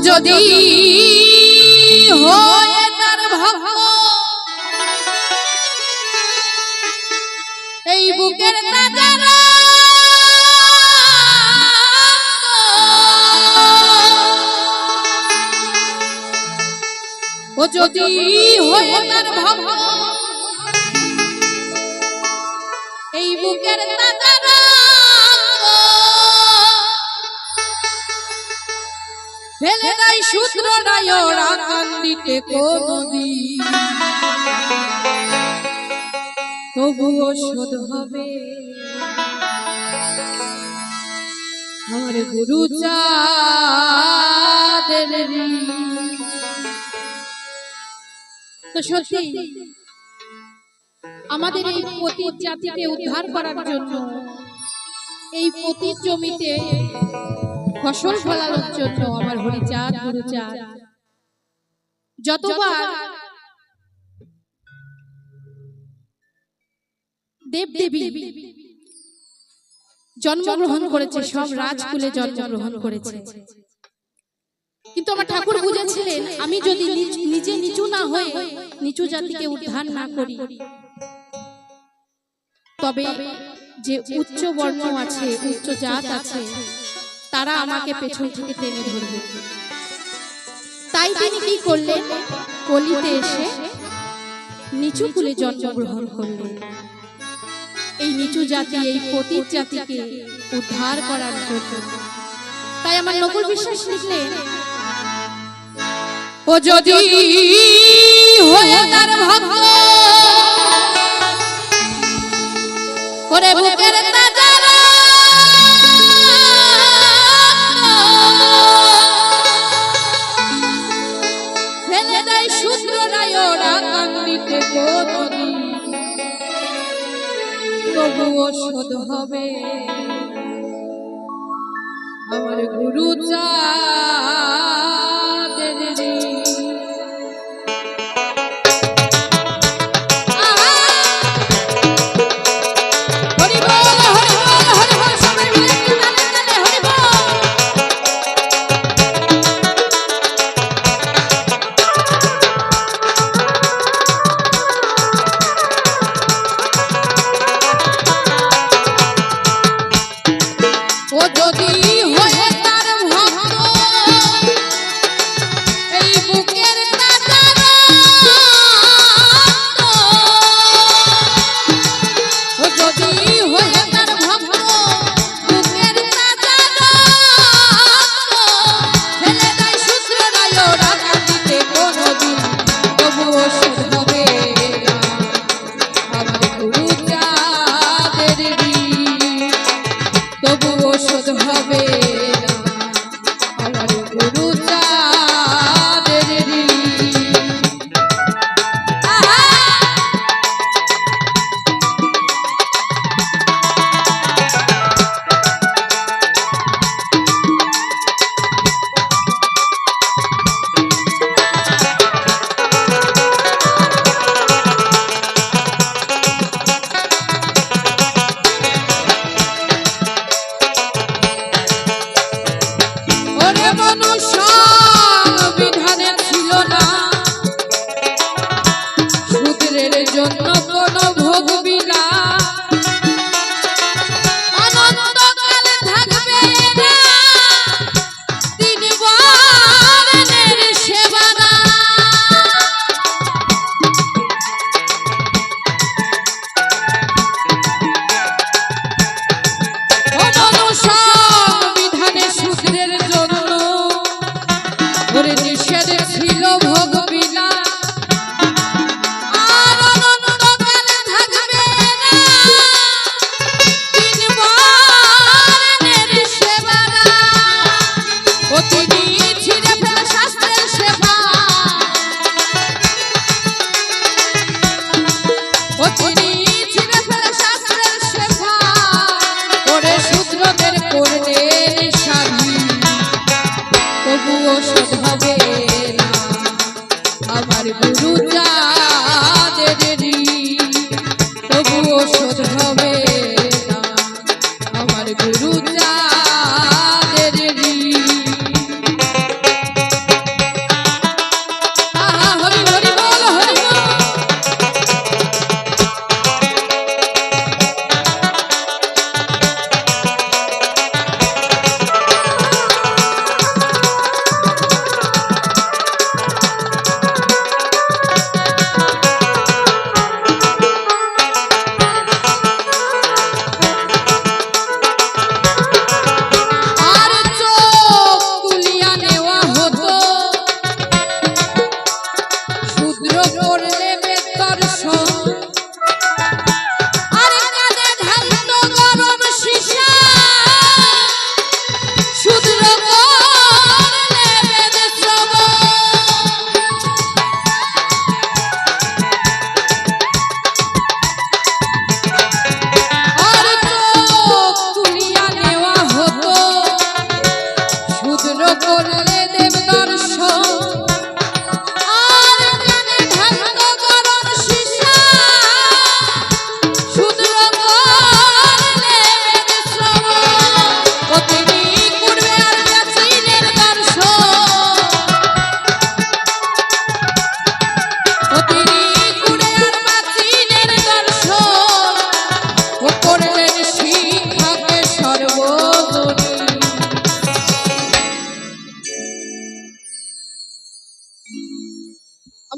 যদি এই বুকের তাজারা ও যদি হয় এই বুকের তাজারা ফেলে সূত্র নাই ওরা কান্দিতে কোনদিন। তবুও শোধ হবে। আমার গুরু তো সত্যি, আমাদের এই পতিত জাতিকে উদ্ধার করার জন্য এই পতিত জমিতে ফসল ফলানোর জন্য আমার হরিচাঁদ গুরুচাঁদ যতবার দেব দেবী জন্মগ্রহণ করেছে, সব রাজকুলে জন্মগ্রহণ করেছে। কিন্তু আমার ঠাকুর বুঝেছিলেন, আমি যদি নিজে নিচু না হয়ে নিচু জাতিকে উদ্ধার না করি, তবে যে উচ্চ বর্ণ আছে, উচ্চ জাত আছে তারা আমাকে পেছন থেকে টেনে ধরবে। তাই তিনি কি করলেন? কলিতে এসে নিচু কুলে জন্মগ্রহণ করলেন। এই নিচু জাতি এই পতিত জাতিকে উদ্ধার করার জন্য। তাই আমার নকুল বিশ্বাস লিখলেন ও যদি হয়ে তার করে বুকের Oh,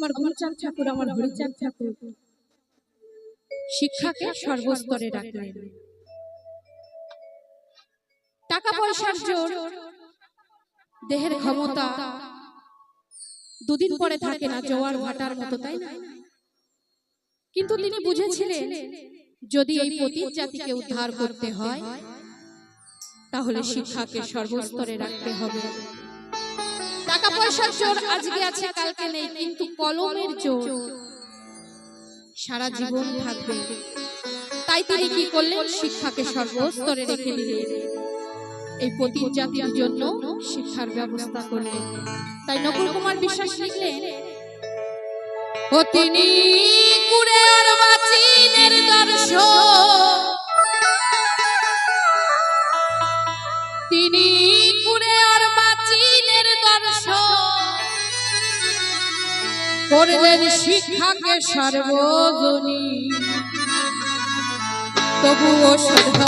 হরিচাঁদ ঠাকুর, আমার হরিচাঁদ ঠাকুর। শিক্ষাকে সর্বস্তরে রাখলেন টাকা পয়সার জোর, দেহের ক্ষমতা। দুদিন পরে থাকে না জোয়ার ভাটার মতো, তাই না? কিন্তু তিনি বুঝেছিলেন, যদি এই পতিত জাতিকে উদ্ধার করতে হয়, তাহলে শিক্ষাকে সর্বস্তরে রাখতে হবে। টাকা পয়সার জোর আজকে আছে কালকে নেই কিন্তু কলমের জোর সারা জীবন থাকবে। তাই তিনি কি করলেন? শিক্ষাকে সর্বস্তরে রেখে দিলেন। এই পতিত জাতির জন্য শিক্ষার ব্যবস্থা করলেন। তাই নকুল কুমার বিশ্বাস লিখলেন ও তিনি কুড়ে আর বাচিনের দর্শন তিনি করলেন শিক্ষাকে সর্বজনী। তবুও শোধ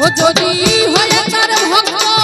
ও যদি হয়ে তার ভক্ত